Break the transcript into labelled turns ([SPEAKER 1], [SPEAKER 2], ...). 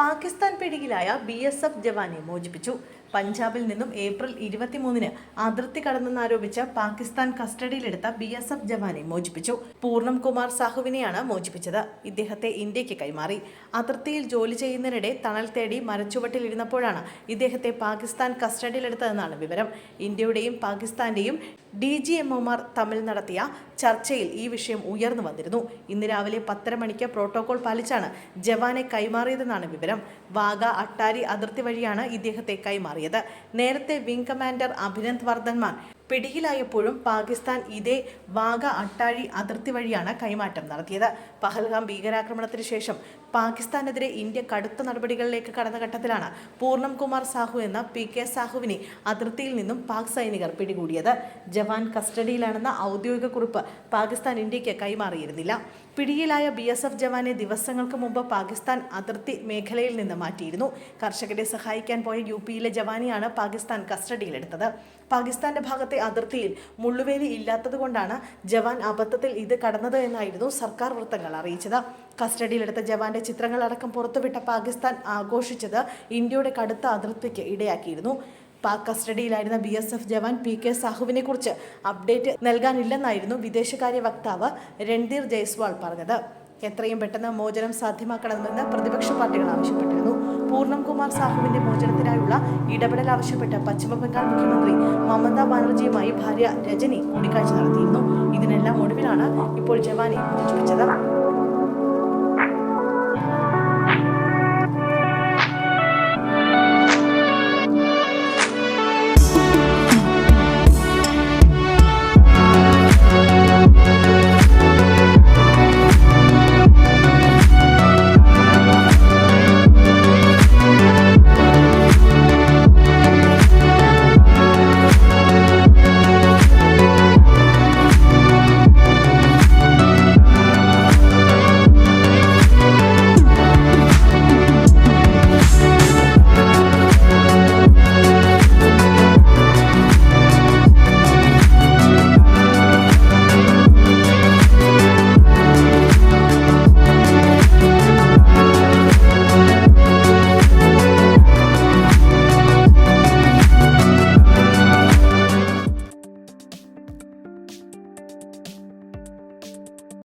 [SPEAKER 1] പാകിസ്ഥാൻ പിടിയിലായ B S F ജവാനെ മോചിപ്പിച്ചു. പഞ്ചാബിൽ നിന്നും ഏപ്രിൽ ഇരുപത്തിമൂന്നിന് അതിർത്തി കടന്നെന്നാരോപിച്ച് പാകിസ്ഥാൻ കസ്റ്റഡിയിലെടുത്ത ബി എസ് എഫ് ജവാനെ മോചിപ്പിച്ചു. പൂർണം കുമാർ സാഹുവിനെയാണ് മോചിപ്പിച്ചത്. ഇദ്ദേഹത്തെ ഇന്ത്യയ്ക്ക് കൈമാറി. അതിർത്തിയിൽ ജോലി ചെയ്യുന്നതിനിടെ തണൽ തേടി മരച്ചുവട്ടിലിരുന്നപ്പോഴാണ് ഇദ്ദേഹത്തെ പാകിസ്ഥാൻ കസ്റ്റഡിയിലെടുത്തതെന്നാണ് വിവരം. ഇന്ത്യയുടെയും പാകിസ്ഥാന്റെയും ഡി ജി എംഒമാർ തമ്മിൽ നടത്തിയ ചർച്ചയിൽ ഈ വിഷയം ഉയർന്നു വന്നിരുന്നു. ഇന്ന് രാവിലെ പത്തര മണിക്ക് പ്രോട്ടോകോൾ പാലിച്ചാണ് ജവാനെ കൈമാറിയതെന്നാണ് വിവരം. വാഗ അട്ടാരി അതിർത്തി വഴിയാണ് ഇദ്ദേഹത്തെ കൈമാറിയത് നേരത്തെ വിംഗ് കമാൻഡർ അഭിനന്ദ് വർദ്ധൻമാൻ പിടിയിലായപ്പോഴും പാകിസ്ഥാൻ ഇതേ വാഗ അട്ടാഴി അതിർത്തി വഴിയാണ് കൈമാറ്റം നടത്തിയത്. പഹൽഗാം ഭീകരാക്രമണത്തിന് ശേഷം പാകിസ്ഥാനെതിരെ ഇന്ത്യ കടുത്ത നടപടികളിലേക്ക് കടന്ന ഘട്ടത്തിലാണ് പൂർണം കുമാർ സാഹു എന്ന പി കെ സാഹുവിനെ അതിർത്തിയിൽ നിന്നും പാക് സൈനികർ പിടികൂടിയത്. ജവാൻ കസ്റ്റഡിയിലാണെന്ന ഔദ്യോഗിക കുറിപ്പ് പാകിസ്ഥാൻ ഇന്ത്യയ്ക്ക് കൈമാറിയിരുന്നില്ല. പിടിയിലായ ബി എസ് എഫ് ജവാനെ ദിവസങ്ങൾക്ക് മുമ്പ് പാകിസ്ഥാൻ അതിർത്തി മേഖലയിൽ നിന്ന് മാറ്റിയിരുന്നു. കർഷകരെ സഹായിക്കാൻ പോയ യു പിയിലെ ജവാനെയാണ് പാകിസ്ഥാൻ കസ്റ്റഡിയിലെടുത്തത്. പാകിസ്ഥാന്റെ ഭാഗത്തെ അതിർത്തിയിൽ മുള്ളുവേലി ഇല്ലാത്തതുകൊണ്ടാണ് ജവാൻ അബദ്ധത്തിൽ ഇത് കടന്നത് എന്നായിരുന്നു സർക്കാർ വൃത്തങ്ങൾ അറിയിച്ചത്. കസ്റ്റഡിയിലെടുത്ത ജവാന്റെ ചിത്രങ്ങളടക്കം പുറത്തുവിട്ട പാകിസ്ഥാൻ ആഘോഷിച്ചത് ഇന്ത്യയുടെ കടുത്ത അതിർത്തിക്ക് ഇടയാക്കിയിരുന്നു. Pak കസ്റ്റഡിയിലായിരുന്ന B S F jawan P K സാഹുവിനെ കുറിച്ച് അപ്ഡേറ്റ് നൽകാനില്ലെന്നായിരുന്നു വിദേശകാര്യ വക്താവ് രൺധീർ ജയ്സ്വാൾ പറഞ്ഞത്. എത്രയും പെട്ടെന്ന് മോചനം സാധ്യമാക്കണമെന്ന് പ്രതിപക്ഷ പാർട്ടികൾ ആവശ്യപ്പെട്ടിരുന്നു. പൂർണം കുമാർ സാഹുവിന്റെ മോചനത്തിനായുള്ള ഇടപെടൽ ആവശ്യപ്പെട്ട് പശ്ചിമബംഗാൾ മുഖ്യമന്ത്രി മമതാ ബാനർജിയുമായി ഭാര്യ രജനി കൂടിക്കാഴ്ച നടത്തിയിരുന്നു. ഇതിനെല്ലാം ഒടുവിലാണ് ഇപ്പോൾ ജവാനെ മോചിപ്പിച്ചത്